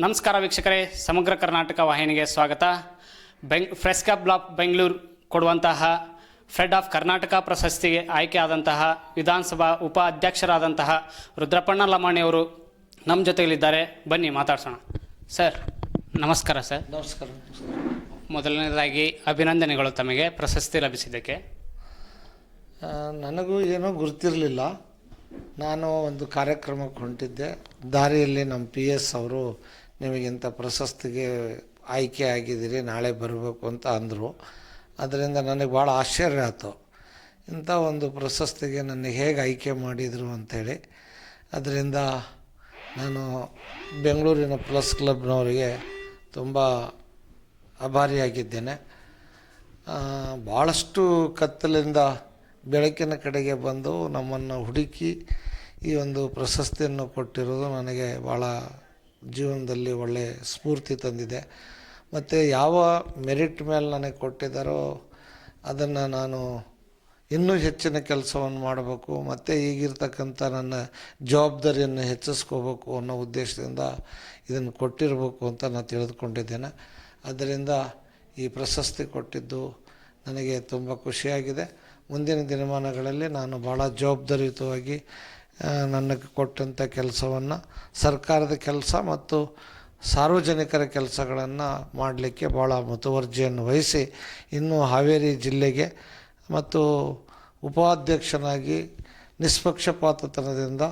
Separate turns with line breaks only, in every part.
ನಮಸ್ಕಾರ ವೀಕ್ಷಕರೇ ಸಮಗ್ರ ಕರ್ನಾಟಕ ವಾಹಿನಿಗೆ ಸ್ವಾಗತ. ಬೆಂಗ್ ಫ್ರೆಸ್ಕಾ ಬ್ಲಾಕ್ ಬೆಂಗಳೂರು ಕೊಡುವಂತಹ ಫ್ರೆಡ್ ಆಫ್ ಕರ್ನಾಟಕ ಪ್ರಶಸ್ತಿಗೆ ಆಯ್ಕೆಯಾದಂತಹ ವಿಧಾನಸಭಾ ಉಪ ಅಧ್ಯಕ್ಷರಾದಂತಹ ಲಮಾಣಿ ಅವರು ನಮ್ಮ ಜೊತೆಯಲ್ಲಿದ್ದಾರೆ. ಬನ್ನಿ ಮಾತಾಡ್ಸೋಣ. ಸರ್ ನಮಸ್ಕಾರ ಸರ್.
ನಮಸ್ಕಾರ.
ಮೊದಲನೇದಾಗಿ ಅಭಿನಂದನೆಗಳು ತಮಗೆ ಪ್ರಶಸ್ತಿ ಲಭಿಸಿದ್ದಕ್ಕೆ.
ನನಗೂ ಏನೂ ಗುರುತಿರಲಿಲ್ಲ. ನಾನು ಒಂದು ಕಾರ್ಯಕ್ರಮಕ್ಕೆ ಹೊಂಟಿದ್ದೆ. ದಾರಿಯಲ್ಲಿ ನಮ್ಮ ಪಿ ಎಸ್ ಅವರು ನಿಮಗಿಂಥ ಪ್ರಶಸ್ತಿಗೆ ಆಯ್ಕೆ ಆಗಿದ್ದೀರಿ, ನಾಳೆ ಬರಬೇಕು ಅಂತ ಅಂದರು. ಅದರಿಂದ ನನಗೆ ಭಾಳ ಆಶ್ಚರ್ಯ ಆಯಿತು. ಇಂಥ ಒಂದು ಪ್ರಶಸ್ತಿಗೆ ನನಗೆ ಹೇಗೆ ಆಯ್ಕೆ ಮಾಡಿದರು ಅಂಥೇಳಿ ಅದರಿಂದ ನಾನು ಬೆಂಗಳೂರಿನ ಪ್ಲಸ್ ಕ್ಲಬ್ನವರಿಗೆ ತುಂಬ ಅಭಾರಿಯಾಗಿದ್ದೇನೆ ಭಾಳಷ್ಟು ಕತ್ತಲಿಂದ ಬೆಳಕಿನ ಕಡೆಗೆ ಬಂದು ನಮ್ಮನ್ನು ಹುಡುಕಿ ಈ ಒಂದು ಪ್ರಶಸ್ತಿಯನ್ನು ಕೊಟ್ಟಿರೋದು ನನಗೆ ಭಾಳ ಜೀವನದಲ್ಲಿ ಒಳ್ಳೆಯ ಸ್ಫೂರ್ತಿ ತಂದಿದೆ. ಮತ್ತು ಯಾವ ಮೆರಿಟ್ ಮೇಲೆ ನನಗೆ ಕೊಟ್ಟಿದ್ದಾರೋ ಅದನ್ನು ನಾನು ಇನ್ನೂ ಹೆಚ್ಚಿನ ಕೆಲಸವನ್ನು ಮಾಡಬೇಕು, ಮತ್ತು ಈಗಿರ್ತಕ್ಕಂಥ ನನ್ನ ಜವಾಬ್ದಾರಿಯನ್ನು ಹೆಚ್ಚಿಸ್ಕೋಬೇಕು ಅನ್ನೋ ಉದ್ದೇಶದಿಂದ ಇದನ್ನು ಕೊಟ್ಟಿರಬೇಕು ಅಂತ ನಾನು ತಿಳಿದುಕೊಂಡಿದ್ದೇನೆ. ಅದರಿಂದ ಈ ಪ್ರಶಸ್ತಿ ಕೊಟ್ಟಿದ್ದು ನನಗೆ ತುಂಬ ಖುಷಿಯಾಗಿದೆ. ಮುಂದಿನ ದಿನಮಾನಗಳಲ್ಲಿ ನಾನು ಭಾಳ ಜವಾಬ್ದಾರಿಯುತವಾಗಿ ನನಗೆ ಕೊಟ್ಟಂಥ ಕೆಲಸವನ್ನು ಸರ್ಕಾರದ ಕೆಲಸ ಮತ್ತು ಸಾರ್ವಜನಿಕರ ಕೆಲಸಗಳನ್ನು ಮಾಡಲಿಕ್ಕೆ ಭಾಳ ಮುತುವರ್ಜಿಯನ್ನು ವಹಿಸಿ ಇನ್ನು ಹಾವೇರಿ ಜಿಲ್ಲೆಗೆ ಮತ್ತು ಉಪಾಧ್ಯಕ್ಷನಾಗಿ ನಿಷ್ಪಕ್ಷಪಾತತನದಿಂದ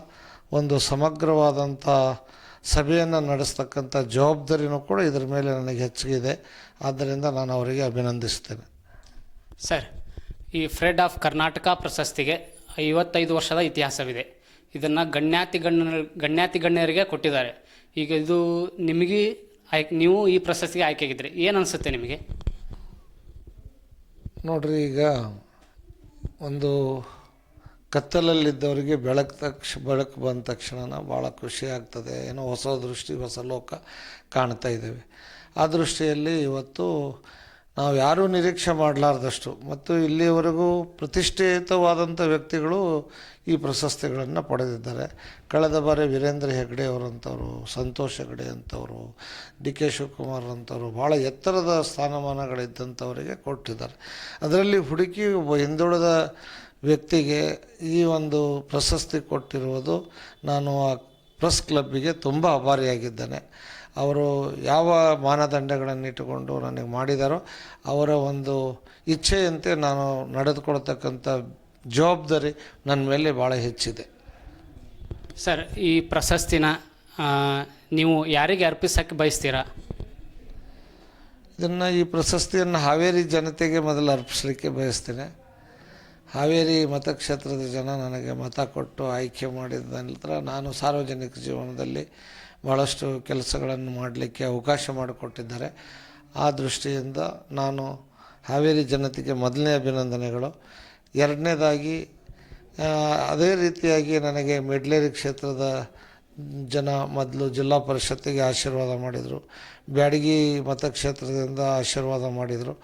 ಒಂದು ಸಮಗ್ರವಾದಂಥ ಸಭೆಯನ್ನು ನಡೆಸ್ತಕ್ಕಂಥ ಜವಾಬ್ದಾರಿನೂ ಕೂಡ ಇದರ ಮೇಲೆ ನನಗೆ ಹೆಚ್ಚಿಗಿದೆ ಆದ್ದರಿಂದ ನಾನು ಅವರಿಗೆ ಅಭಿನಂದಿಸ್ತೇನೆ
ಸರ್, ಈ ಫ್ರೆಡ್ ಆಫ್ ಕರ್ನಾಟಕ ಪ್ರಶಸ್ತಿಗೆ ಐವತ್ತೈದು ವರ್ಷದ ಇತಿಹಾಸವಿದೆ. ಇದನ್ನು ಗಣ್ಯಾತಿ ಗಣ್ಯ ಗಣ್ಯಾತಿ ಗಣ್ಯರಿಗೆ ಕೊಟ್ಟಿದ್ದಾರೆ. ಈಗ ಇದು ನಿಮಗೆ ಆಯ್ಕೆ, ನೀವು ಈ ಪ್ರಶಸ್ತಿಗೆ ಆಯ್ಕೆಯಾಗಿದ್ರಿ. ಏನು ಅನಿಸುತ್ತೆ ನಿಮಗೆ?
ನೋಡ್ರಿ, ಈಗ ಒಂದು ಕತ್ತಲಲ್ಲಿದ್ದವರಿಗೆ ಬೆಳಕು ತಕ್ಷ, ಬೆಳಕು ಬಂದ ತಕ್ಷಣ ಭಾಳ ಖುಷಿ ಆಗ್ತದೆ. ಏನೋ ಹೊಸ ದೃಷ್ಟಿ, ಹೊಸ ಲೋಕ ಕಾಣ್ತಾ ಇದ್ದೇವೆ. ಆ ದೃಷ್ಟಿಯಲ್ಲಿ ಇವತ್ತು ನಾವು ಯಾರೂ ನಿರೀಕ್ಷೆ ಮಾಡಲಾರ್ದಷ್ಟು. ಮತ್ತು ಇಲ್ಲಿಯವರೆಗೂ ಪ್ರತಿಷ್ಠಿತವಾದಂಥ ವ್ಯಕ್ತಿಗಳು ಈ ಪ್ರಶಸ್ತಿಗಳನ್ನು ಪಡೆದಿದ್ದಾರೆ. ಕಳೆದ ಬಾರಿ ವೀರೇಂದ್ರ ಹೆಗ್ಡೆ ಅವರಂಥವ್ರು ಸಂತೋಷ್ ಹೆಗ್ಡೆ ಅಂಥವರು ಡಿ ಕೆ ಶಿವಕುಮಾರ್ ಅಂಥವ್ರು ಭಾಳ ಎತ್ತರದ ಸ್ಥಾನಮಾನಗಳಿದ್ದಂಥವರಿಗೆ ಕೊಟ್ಟಿದ್ದಾರೆ. ಅದರಲ್ಲಿ ಹುಡುಕಿ ಒಬ್ಬ ಹಿಂದುಳಿದ ವ್ಯಕ್ತಿಗೆ ಈ ಒಂದು ಪ್ರಶಸ್ತಿ ಕೊಟ್ಟಿರುವುದು ನಾನು ಆ ಪ್ರೆಸ್ ಕ್ಲಬ್ಬಿಗೆ ತುಂಬ ಅಭಾರಿಯಾಗಿದ್ದಾನೆ ಅವರು ಯಾವ ಮಾನದಂಡಗಳನ್ನು ಇಟ್ಟುಕೊಂಡು ನನಗೆ ಮಾಡಿದಾರೋ ಅವರ ಒಂದು ಇಚ್ಛೆಯಂತೆ ನಾನು ನಡೆದುಕೊಳ್ತಕ್ಕಂಥ ಜವಾಬ್ದಾರಿ ನನ್ನ ಮೇಲೆ ಭಾಳ ಹೆಚ್ಚಿದೆ.
ಸರ್ ಈ ಪ್ರಶಸ್ತಿನ ನೀವು ಯಾರಿಗೆ ಅರ್ಪಿಸೋಕ್ಕೆ ಬಯಸ್ತೀರಾ?
ಇದನ್ನು ಈ ಪ್ರಶಸ್ತಿಯನ್ನು ಹಾವೇರಿ ಜನತೆಗೆ ಮೊದಲು ಅರ್ಪಿಸಲಿಕ್ಕೆ ಬಯಸ್ತೇನೆ. ಹಾವೇರಿ ಮತಕ್ಷೇತ್ರದ ಜನ ನನಗೆ ಮತ ಕೊಟ್ಟು ಆಯ್ಕೆ ಮಾಡಿದ ನಂತರ ನಾನು ಸಾರ್ವಜನಿಕ ಜೀವನದಲ್ಲಿ ಭಾಳಷ್ಟು ಕೆಲಸಗಳನ್ನು ಮಾಡಲಿಕ್ಕೆ ಅವಕಾಶ ಮಾಡಿಕೊಟ್ಟಿದ್ದಾರೆ. ಆ ದೃಷ್ಟಿಯಿಂದ ನಾನು ಹಾವೇರಿ ಜನತೆಗೆ ಮೊದಲನೇ ಅಭಿನಂದನೆಗಳು. ಎರಡನೇದಾಗಿ ಅದೇ ರೀತಿಯಾಗಿ ನನಗೆ ಮೆಡ್ಲೇರಿ ಕ್ಷೇತ್ರದ ಜನ ಮೊದಲು ಜಿಲ್ಲಾ ಪರಿಷತ್ತಿಗೆ ಆಶೀರ್ವಾದ ಮಾಡಿದರು. ಬ್ಯಾಡಗಿ ಮತಕ್ಷೇತ್ರದಿಂದ ಆಶೀರ್ವಾದ ಮಾಡಿದರು.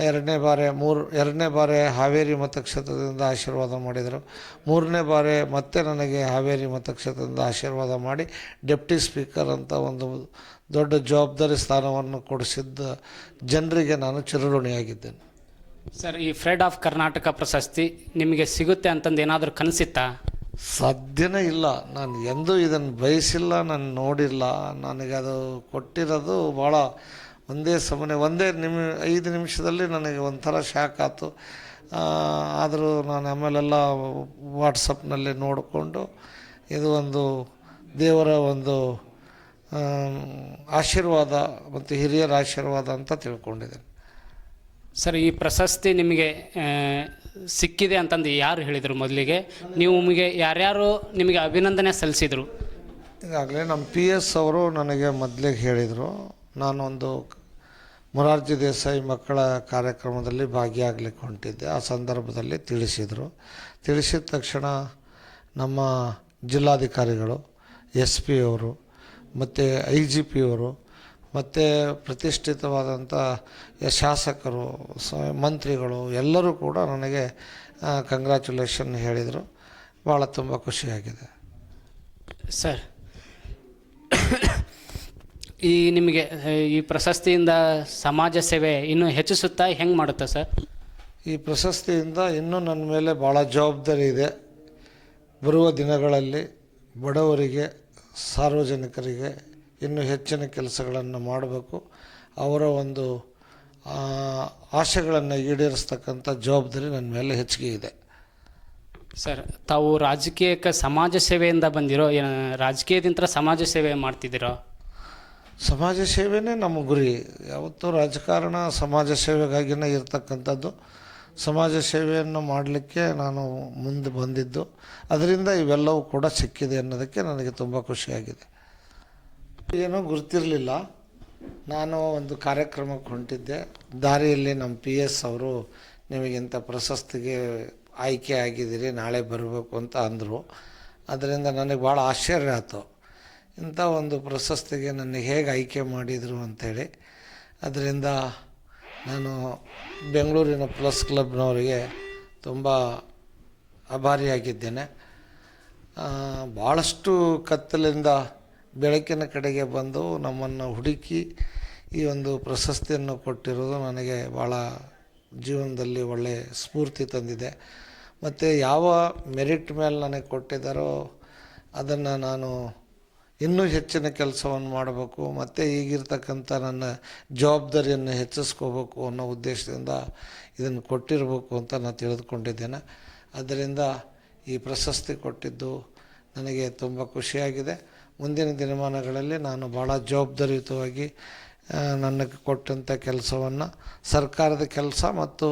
ಎರಡನೇ ಬಾರಿ ಮೂರು ಎರಡನೇ ಬಾರಿ ಹಾವೇರಿ ಮತಕ್ಷೇತ್ರದಿಂದ ಆಶೀರ್ವಾದ ಮಾಡಿದರು. ಮೂರನೇ ಬಾರಿ ಮತ್ತೆ ನನಗೆ ಹಾವೇರಿ ಮತಕ್ಷೇತ್ರದಿಂದ ಆಶೀರ್ವಾದ ಮಾಡಿ ಡೆಪ್ಟಿ ಸ್ಪೀಕರ್ ಅಂತ ಒಂದು ದೊಡ್ಡ ಜವಾಬ್ದಾರಿ ಸ್ಥಾನವನ್ನು ಕೊಡಿಸಿದ್ದ ಜನರಿಗೆ ನಾನು ಚಿರಋಣಿಯಾಗಿದ್ದೇನೆ.
ಸರ್ ಈ ಫ್ರೆಡ್ ಆಫ್ ಕರ್ನಾಟಕ ಪ್ರಶಸ್ತಿ ನಿಮಗೆ ಸಿಗುತ್ತೆ ಅಂತಂದು ಏನಾದರೂ ಕನಸಿತ್ತಾ?
ಸಾಧ್ಯನೇ ಇಲ್ಲ. ನಾನು ಎಂದೂ ಇದನ್ನು ಬಯಸಿಲ್ಲ ನಾನು ನೋಡಿಲ್ಲ. ನನಗೆ ಅದು ಕೊಟ್ಟಿರೋದು ಭಾಳ ಒಂದೇ ಸಮನೆ ಒಂದೇ ನಿಮ್ ಐದು ನಿಮಿಷದಲ್ಲಿ ನನಗೆ ಒಂಥರ ಶಾಕ್ ಆಯಿತು. ಆದರೂ ನಾನು ಆಮೇಲೆಲ್ಲ ವಾಟ್ಸಪ್ನಲ್ಲಿ ನೋಡಿಕೊಂಡು ಇದು ಒಂದು ದೇವರ ಒಂದು ಆಶೀರ್ವಾದ ಮತ್ತು ಹಿರಿಯರ ಆಶೀರ್ವಾದ ಅಂತ ತಿಳ್ಕೊಂಡಿದ್ದೇನೆ.
ಸರ್ ಈ ಪ್ರಶಸ್ತಿ ನಿಮಗೆ ಸಿಕ್ಕಿದೆ ಅಂತಂದು ಯಾರು ಹೇಳಿದರು ಮೊದಲಿಗೆ? ನೀವು ನಿಮಗೆ ಯಾರ್ಯಾರು ನಿಮಗೆ ಅಭಿನಂದನೆ ಸಲ್ಲಿಸಿದರು?
ಈಗಾಗಲೇ ನಮ್ಮ ಪಿ ಎಸ್ ಅವರು ನನಗೆ ಮೊದಲಿಗೆ ಹೇಳಿದರು. ನಾನೊಂದು ಮೊರಾರ್ಜಿ ದೇಸಾಯಿ ಮಕ್ಕಳ ಕಾರ್ಯಕ್ರಮದಲ್ಲಿ ಭಾಗಿಯಾಗಲಿಕ್ಕೆ ಹೊಂಟಿದ್ದೆ ಆ ಸಂದರ್ಭದಲ್ಲಿ ತಿಳಿಸಿದರು. ತಿಳಿಸಿದ ತಕ್ಷಣ ನಮ್ಮ ಜಿಲ್ಲಾಧಿಕಾರಿಗಳು, ಎಸ್ ಪಿ ಅವರು ಮತ್ತು ಐ ಜಿ ಪಿ ಅವರು ಮತ್ತು ಪ್ರತಿಷ್ಠಿತವಾದಂಥ ಶಾಸಕರು ಸ ಮಂತ್ರಿಗಳು ಎಲ್ಲರೂ ಕೂಡ ನನಗೆ ಕಂಗ್ರ್ಯಾಚುಲೇಷನ್ ಹೇಳಿದರು. ಭಾಳ ತುಂಬ ಖುಷಿಯಾಗಿದೆ.
ಸರ್ ಈ ನಿಮಗೆ ಈ ಪ್ರಶಸ್ತಿಯಿಂದ ಸಮಾಜ ಸೇವೆ ಇನ್ನೂ ಹೆಚ್ಚಿಸುತ್ತಾ ಹೆಂಗೆ ಮಾಡುತ್ತಾ ಸರ್?
ಈ ಪ್ರಶಸ್ತಿಯಿಂದ ಇನ್ನೂ ನನ್ನ ಮೇಲೆ ಭಾಳ ಜವಾಬ್ದಾರಿ ಇದೆ. ಬರುವ ದಿನಗಳಲ್ಲಿ ಬಡವರಿಗೆ ಸಾರ್ವಜನಿಕರಿಗೆ ಇನ್ನೂ ಹೆಚ್ಚಿನ ಕೆಲಸಗಳನ್ನು ಮಾಡಬೇಕು. ಅವರ ಒಂದು ಆಶೆಗಳನ್ನು ಈಡೇರಿಸ್ತಕ್ಕಂಥ ಜವಾಬ್ದಾರಿ ನನ್ನ ಮೇಲೆ ಹೆಚ್ಚಿಗೆ ಇದೆ.
ಸರ್ ತಾವು ರಾಜಕೀಯಕ್ಕೆ ಸಮಾಜ ಸೇವೆಯಿಂದ ಬಂದಿರೋ ಏನು ರಾಜಕೀಯದಿಂದ ಸಮಾಜ ಸೇವೆ ಮಾಡ್ತಿದ್ದೀರೋ?
ಸಮಾಜ ಸೇವೆನೇ ನಮ್ಮ ಗುರಿ. ಯಾವತ್ತೂ ರಾಜಕಾರಣ ಸಮಾಜ ಸೇವೆಗಾಗಿನೇ ಇರತಕ್ಕಂಥದ್ದು. ಸಮಾಜ ಸೇವೆಯನ್ನು ಮಾಡಲಿಕ್ಕೆ ನಾನು ಮುಂದೆ ಬಂದಿದ್ದು. ಅದರಿಂದ ಇವೆಲ್ಲವೂ ಕೂಡ ಸಿಕ್ಕಿದೆ ಅನ್ನೋದಕ್ಕೆ ನನಗೆ ತುಂಬ ಖುಷಿಯಾಗಿದೆ. ಏನೂ ಗುರುತಿರಲಿಲ್ಲ. ನಾನು ಒಂದು ಕಾರ್ಯಕ್ರಮಕ್ಕೆ ಹೊಂಟಿದ್ದೆ. ದಾರಿಯಲ್ಲಿ ನಮ್ಮ ಪಿ ಎಸ್ ಅವರು ನಿಮಗಿಂಥ ಪ್ರಶಸ್ತಿಗೆ ಆಯ್ಕೆ ಆಗಿದ್ದೀರಿ, ನಾಳೆ ಬರಬೇಕು ಅಂತ ಅಂದರು. ಅದರಿಂದ ನನಗೆ ಭಾಳ ಆಶ್ಚರ್ಯ ಆಯಿತು. ಇಂಥ ಒಂದು ಪ್ರಶಸ್ತಿಗೆ ನನಗೆ ಹೇಗೆ ಆಯ್ಕೆ ಮಾಡಿದರು ಅಂಥೇಳಿ, ಅದರಿಂದ ನಾನು ಬೆಂಗಳೂರಿನ ಪ್ಲಸ್ ಕ್ಲಬ್ನವರಿಗೆ ತುಂಬ ಅಭಾರಿಯಾಗಿದ್ದೇನೆ ಭಾಳಷ್ಟು ಕತ್ತಲಿಂದ ಬೆಳಕಿನ ಕಡೆಗೆ ಬಂದು ನಮ್ಮನ್ನು ಹುಡುಕಿ ಈ ಒಂದು ಪ್ರಶಸ್ತಿಯನ್ನು ಕೊಟ್ಟಿರೋದು ನನಗೆ ಭಾಳ ಜೀವನದಲ್ಲಿ ಒಳ್ಳೆಯ ಸ್ಫೂರ್ತಿ ತಂದಿದೆ. ಮತ್ತು ಯಾವ ಮೆರಿಟ್ ಮೇಲೆ ನನಗೆ ಕೊಟ್ಟಿದ್ದಾರೋ ಅದನ್ನು ನಾನು ಇನ್ನೂ ಹೆಚ್ಚಿನ ಕೆಲಸವನ್ನು ಮಾಡಬೇಕು, ಮತ್ತು ಈಗಿರ್ತಕ್ಕಂಥ ನನ್ನ ಜವಾಬ್ದಾರಿಯನ್ನು ಹೆಚ್ಚಿಸ್ಕೋಬೇಕು ಅನ್ನೋ ಉದ್ದೇಶದಿಂದ ಇದನ್ನು ಕೊಟ್ಟಿರಬೇಕು ಅಂತ ನಾನು ತಿಳಿದುಕೊಂಡಿದ್ದೇನೆ. ಅದರಿಂದ ಈ ಪ್ರಶಸ್ತಿ ಕೊಟ್ಟಿದ್ದು ನನಗೆ ತುಂಬ ಖುಷಿಯಾಗಿದೆ. ಮುಂದಿನ ದಿನಮಾನಗಳಲ್ಲಿ ನಾನು ಭಾಳ ಜವಾಬ್ದಾರಿಯುತವಾಗಿ ನನಗೆ ಕೊಟ್ಟಂಥ ಕೆಲಸವನ್ನು, ಸರ್ಕಾರದ ಕೆಲಸ ಮತ್ತು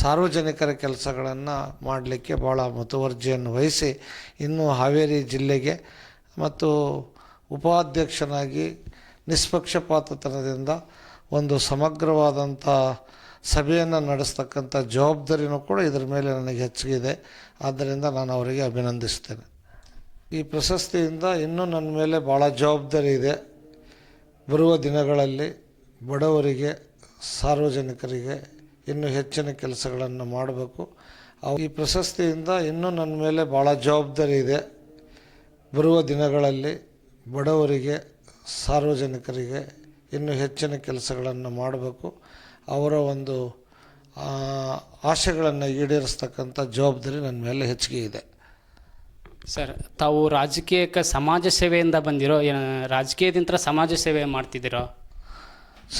ಸಾರ್ವಜನಿಕರ ಕೆಲಸಗಳನ್ನು ಮಾಡಲಿಕ್ಕೆ ಭಾಳ ಮುತುವರ್ಜಿಯನ್ನು ವಹಿಸಿ, ಇನ್ನೂ ಹಾವೇರಿ ಜಿಲ್ಲೆಗೆ ಮತ್ತು ಉಪಾಧ್ಯಕ್ಷನಾಗಿ ನಿಷ್ಪಕ್ಷಪಾತತನದಿಂದ ಒಂದು ಸಮಗ್ರವಾದಂಥ ಸಭೆಯನ್ನು ನಡೆಸ್ತಕ್ಕಂಥ ಜವಾಬ್ದಾರಿನೂ ಕೂಡ ಇದರ ಮೇಲೆ ನನಗೆ ಹೆಚ್ಚಿಗಿದೆ ಆದ್ದರಿಂದ ನಾನು ಅವರಿಗೆ ಅಭಿನಂದಿಸ್ತೇನೆ. ಈ ಪ್ರಶಸ್ತಿಯಿಂದ ಇನ್ನೂ ನನ್ನ ಮೇಲೆ ಭಾಳ ಜವಾಬ್ದಾರಿ ಇದೆ. ಬರುವ ದಿನಗಳಲ್ಲಿ ಬಡವರಿಗೆ, ಸಾರ್ವಜನಿಕರಿಗೆ ಇನ್ನೂ ಹೆಚ್ಚಿನ ಕೆಲಸಗಳನ್ನು ಮಾಡಬೇಕು. ಈ ಪ್ರಶಸ್ತಿಯಿಂದ ಇನ್ನೂ ನನ್ನ ಮೇಲೆ ಭಾಳ ಜವಾಬ್ದಾರಿ ಇದೆ. ಬರುವ ದಿನಗಳಲ್ಲಿ ಬಡವರಿಗೆ ಸಾರ್ವಜನಿಕರಿಗೆ ಇನ್ನೂ ಹೆಚ್ಚಿನ ಕೆಲಸಗಳನ್ನು ಮಾಡಬೇಕು. ಅವರ ಒಂದು ಆಶೆಗಳನ್ನು ಈಡೇರಿಸ್ತಕ್ಕಂಥ ಜವಾಬ್ದಾರಿ ನನ್ನ ಮೇಲೆ ಹೆಚ್ಚಿಗೆ ಇದೆ.
ಸರ್ ತಾವು ರಾಜಕೀಯಕ್ಕೆ ಸಮಾಜ ಸೇವೆಯಿಂದ ಬಂದಿರೋ ರಾಜಕೀಯದಿಂದ ಸಮಾಜ ಸೇವೆ ಮಾಡ್ತಿದ್ದೀರೋ?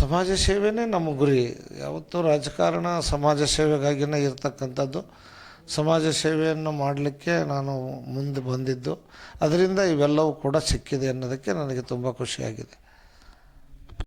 ಸಮಾಜ ಸೇವೆನೇ ನಮ್ಮ ಗುರಿ. ಯಾವತ್ತೂ ರಾಜಕಾರಣ ಸಮಾಜ ಸೇವೆಗಾಗಿನೇ ಇರ್ತಕ್ಕಂಥದ್ದು. ಸಮಾಜ ಸೇವೆಯನ್ನು ಮಾಡಲಿಕ್ಕೆ ನಾನು ಮುಂದೆ ಬಂದಿದ್ದು. ಅದರಿಂದ ಇವೆಲ್ಲವೂ ಕೂಡ ಸಿಕ್ಕಿದೆ ಅನ್ನೋದಕ್ಕೆ ನನಗೆ ತುಂಬ ಖುಷಿಯಾಗಿದೆ.